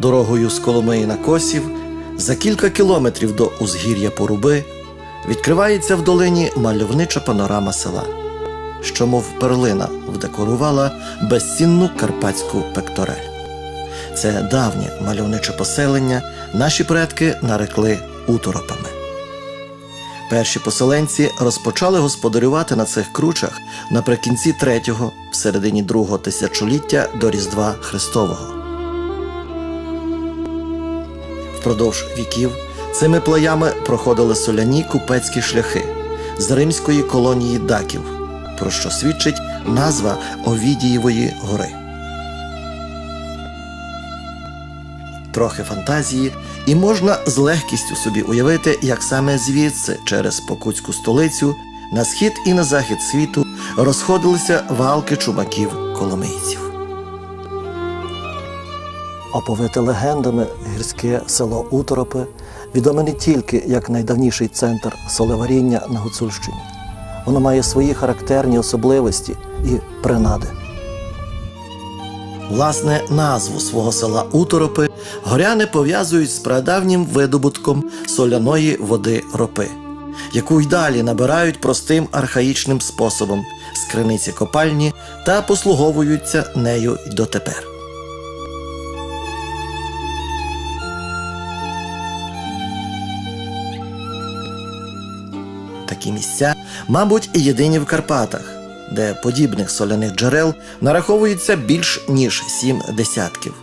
Дорогою з Коломиї на Косів за кілька кілометрів до узгір'я Поруби відкривається в долині мальовнича панорама села, що, мов перлина, вдекорувала безцінну карпатську пекторель. Це давнє мальовниче поселення наші предки нарекли уторопами. Перші поселенці розпочали господарювати на цих кручах наприкінці третього, в середині другого тисячоліття до Різдва Христового. Впродовж віків цими плаями проходили соляні купецькі шляхи з римської колонії даків, про що свідчить назва Овідієвої гори. Трохи фантазії, і можна з легкістю собі уявити, як саме звідси, через покутську столицю, на схід і на захід світу розходилися валки чумаків коломийців. Оповите легендами гірське село Уторопи відоме не тільки як найдавніший центр солеваріння на Гуцульщині. Воно має свої характерні особливості і принади. Власне, назву свого села Уторопи горяни пов'язують з прадавнім видобутком соляної води ропи, яку й далі набирають простим архаїчним способом з криниці копальні та послуговуються нею й дотепер. Місця, мабуть, єдині в Карпатах, де подібних соляних джерел нараховується більш ніж сім десятків.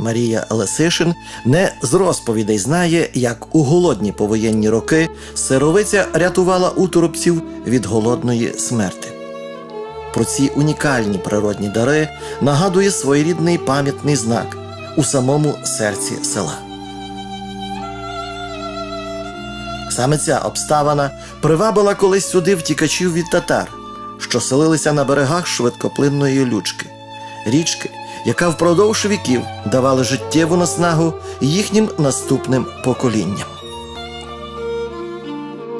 Марія Лесишин не з розповідей знає, як у голодні повоєнні роки сировиця рятувала уторопців від голодної смерти. Про ці унікальні природні дари нагадує своєрідний пам'ятний знак у самому серці села. Саме ця обставина привабила колись сюди втікачів від татар, що селилися на берегах швидкоплинної лючки, річки, яка впродовж віків давала життєву наснагу їхнім наступним поколінням.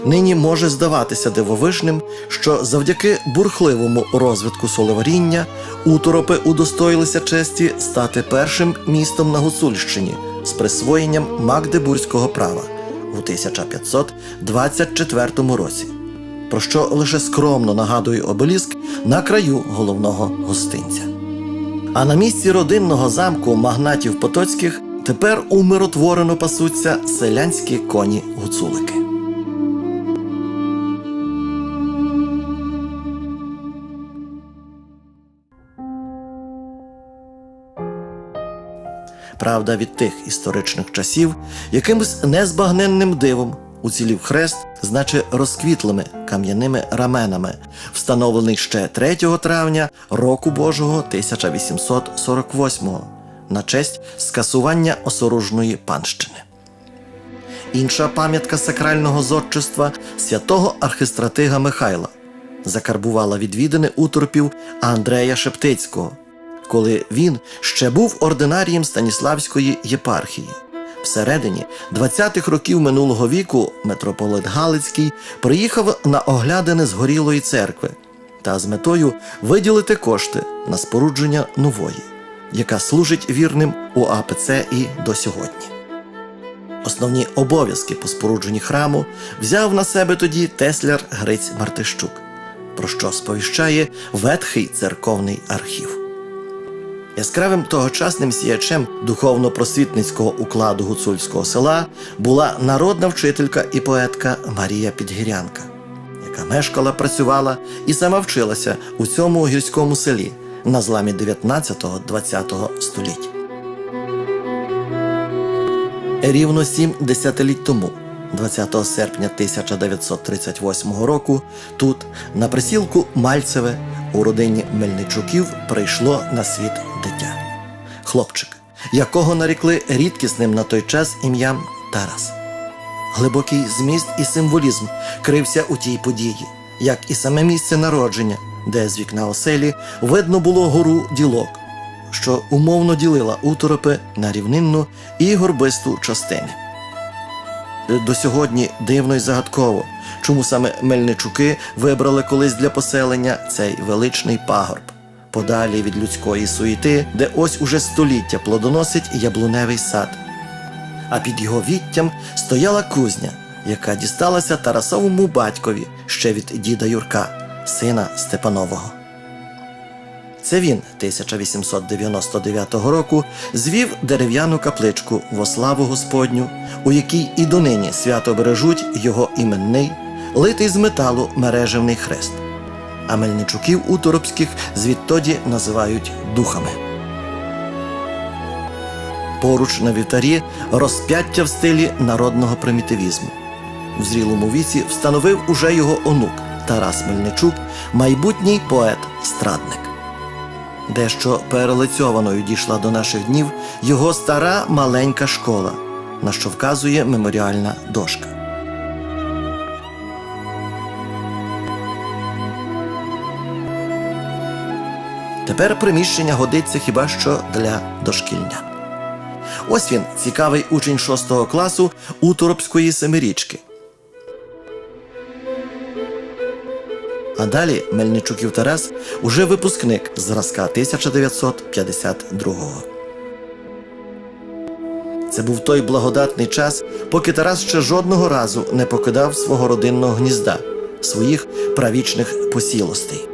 Нині може здаватися дивовижним, що завдяки бурхливому розвитку солеваріння уторопи удостоїлися честі стати першим містом на Гуцульщині з присвоєнням Магдебурзького права у 1524 році, про що лише скромно нагадує обеліск на краю головного гостинця. А на місці родинного замку магнатів Потоцьких тепер умиротворено пасуться селянські коні гуцулики. Правда, від тих історичних часів якимось незбагненним дивом уцілів хрест, значить розквітлими кам'яними раменами, встановлений ще 3 травня року Божого 1848 на честь скасування осоружної панщини. Інша пам'ятка сакрального зодчества святого архистратига Михайла закарбувала відвідини уторпів Андрея Шептицького, коли він ще був ординарієм Станіславської єпархії. Всередині 20-х років минулого віку митрополит Галицький приїхав на оглядини згорілої церкви та з метою виділити кошти на спорудження нової, яка служить вірним у АПЦ і до сьогодні. Основні обов'язки по спорудженні храму взяв на себе тоді тесляр Гриць Мартищук, про що сповіщає ветхий церковний архів. Яскравим тогочасним сіячем духовно-просвітницького укладу гуцульського села була народна вчителька і поетка Марія Підгірянка, яка мешкала, працювала і сама вчилася у цьому гірському селі на зламі 19-20 століть. Рівно сім десятиліть тому, 20 серпня 1938 року, тут, на присілку Мальцеве, у родині Мельничуків прийшло на світ дитя. Хлопчик, якого нарікли рідкісним на той час ім'ям Тарас. Глибокий зміст і символізм крився у тій події, як і саме місце народження, де з вікна оселі видно було гору ділок, що умовно ділила уторопи на рівнинну і горбисту частини. До сьогодні дивно й загадково, чому саме Мельничуки вибрали колись для поселення цей величний пагорб, подалі від людської суєти, де ось уже століття плодоносить яблуневий сад. А під його віттям стояла кузня, яка дісталася Тарасовому батькові ще від діда Юрка, сина Степанового. Це він 1899 року звів дерев'яну капличку во славу Господню, у якій і донині свято бережуть його іменний, литий з металу мережевний хрест. А мельничуків уторопських звідтоді називають духами. Поруч на вівтарі розп'яття в стилі народного примітивізму. В зрілому віці встановив уже його онук Тарас Мельничук, майбутній поет-страдник. Дещо перелицьованою дійшла до наших днів його стара маленька школа, на що вказує меморіальна дошка. Тепер приміщення годиться хіба що для дошкільня. Ось він, цікавий учень шостого класу Уторопської семирічки. А далі Мельничуків Тарас уже випускник зразка 1952-го. Це був той благодатний час, поки Тарас ще жодного разу не покидав свого родинного гнізда, своїх правічних посілостей.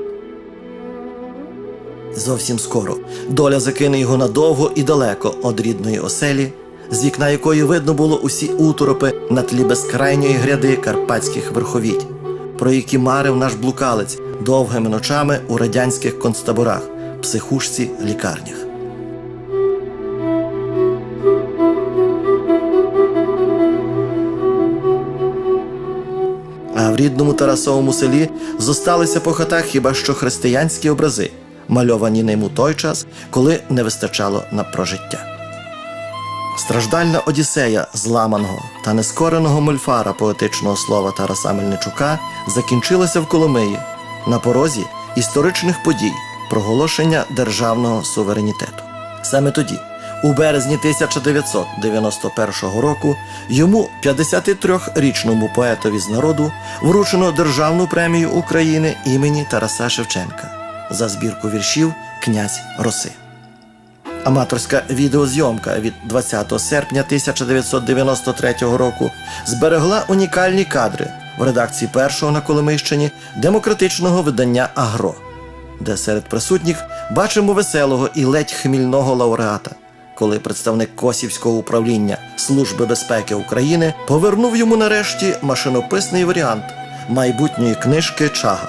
Зовсім скоро доля закине його надовго і далеко від рідної оселі, з вікна якої видно було усі уторопи на тлі безкрайньої гряди карпатських верховідь, про які марив наш блукалець довгими ночами у радянських концтаборах, психушці, лікарнях. А в рідному Тарасовому селі зосталися по хатах хіба що християнські образи, мальовані ним у той час, коли не вистачало на прожиття. Страждальна Одіссея зламаного та нескореного мольфара поетичного слова Тараса Мельничука закінчилася в Коломиї на порозі історичних подій проголошення державного суверенітету. Саме тоді, у березні 1991 року, йому 53-річному поетові з народу вручено Державну премію України імені Тараса Шевченка за збірку віршів Князь Роси. Аматорська відеозйомка від 20 серпня 1993 року зберегла унікальні кадри в редакції першого на Коломийщині демократичного видання Агро, де серед присутніх бачимо веселого і ледь хмільного лауреата, коли представник Косівського управління Служби безпеки України повернув йому нарешті машинописний варіант майбутньої книжки Чага,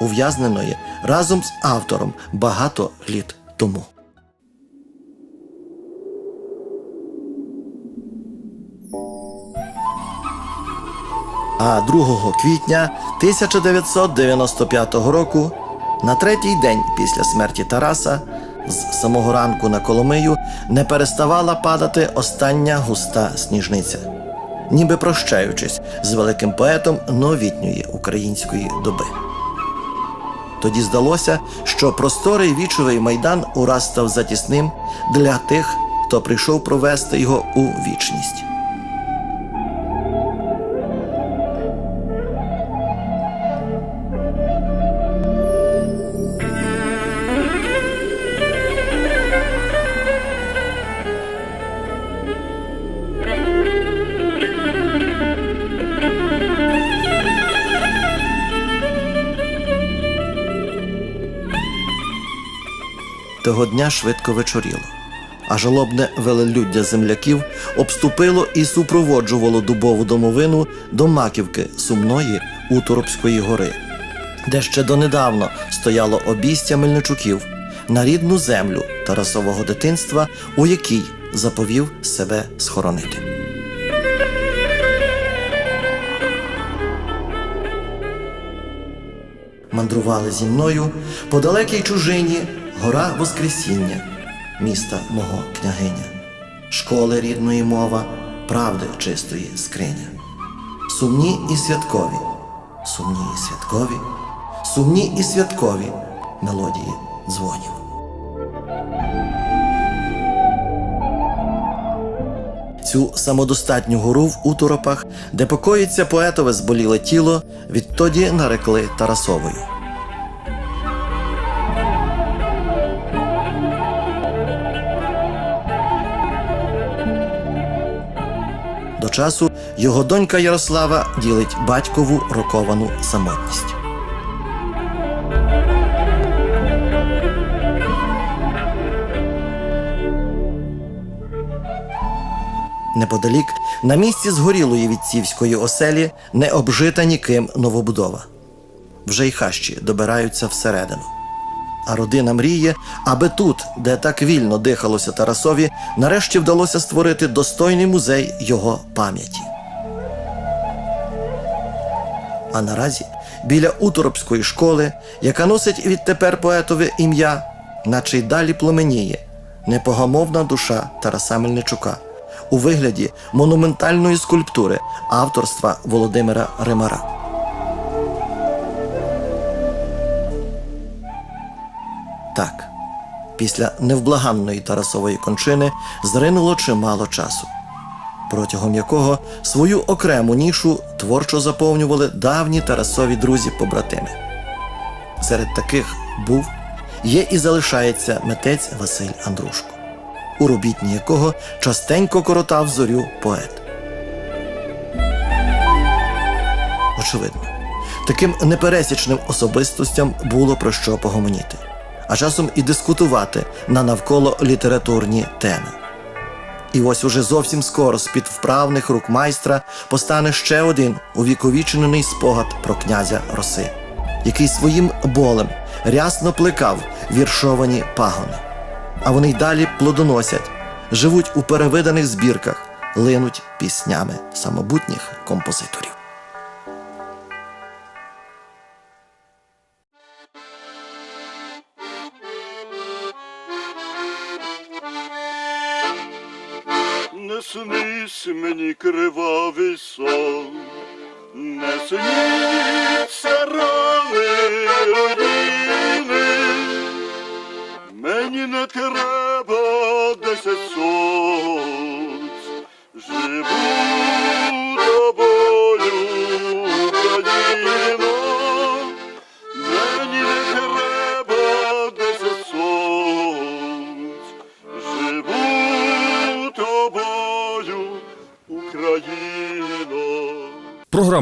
ув'язненої разом з автором багато літ тому. А 2 квітня 1995 року, на третій день після смерті Тараса, з самого ранку на Коломию не переставала падати остання густа сніжниця, ніби прощаючись з великим поетом новітньої української доби. Тоді здалося, що просторий вічовий майдан ураз став затісним для тих, хто прийшов провести його у вічність. Того дня швидко вечоріло, а жалобне велелюддя земляків обступило і супроводжувало дубову домовину до маківки сумної Уторопської гори, де ще донедавна стояло обійстя Мельничуків на рідну землю Тарасового дитинства, у якій заповів себе схоронити. мандрували зі мною по далекій чужині гора Воскресіння, міста мого княгиня, школи рідної мова, правди чистої скриня. Сумні і святкові, сумні і святкові, сумні і святкові мелодії дзвонів. Цю самодостатню гору в Уторопах, де покоїться поетове зболіле тіло, відтоді нарекли Тарасовою. Часу його донька Ярослава ділить батькову роковану самотність. Неподалік, на місці згорілої відцівської оселі, не обжита ніким новобудова. Вже й хащі добираються всередину. А родина мріє, аби тут, де так вільно дихалося Тарасові, нарешті вдалося створити достойний музей його пам'яті. А наразі біля Уторопської школи, яка носить відтепер поетове ім'я, наче й далі пломеніє непогамовна душа Тараса Мельничука у вигляді монументальної скульптури авторства Володимира Римара. Так, після невблаганної Тарасової кончини зринуло чимало часу, протягом якого свою окрему нішу творчо заповнювали давні Тарасові друзі-побратими. Серед таких був, є і залишається митець Василь Андрушко, у робітні якого частенько коротав зорю поет. Очевидно, таким непересічним особистостям було про що погомоніти, а часом і дискутувати на навколо літературні теми. І ось уже зовсім скоро з-під вправних рук майстра постане ще один увіковічений спогад про князя Роси, який своїм болем рясно плекав віршовані пагони. А вони й далі плодоносять, живуть у перевиданих збірках, линуть піснями самобутніх композиторів. Снись мені кривавий сон, не сніться рани руїни, мені не треба десять сонць,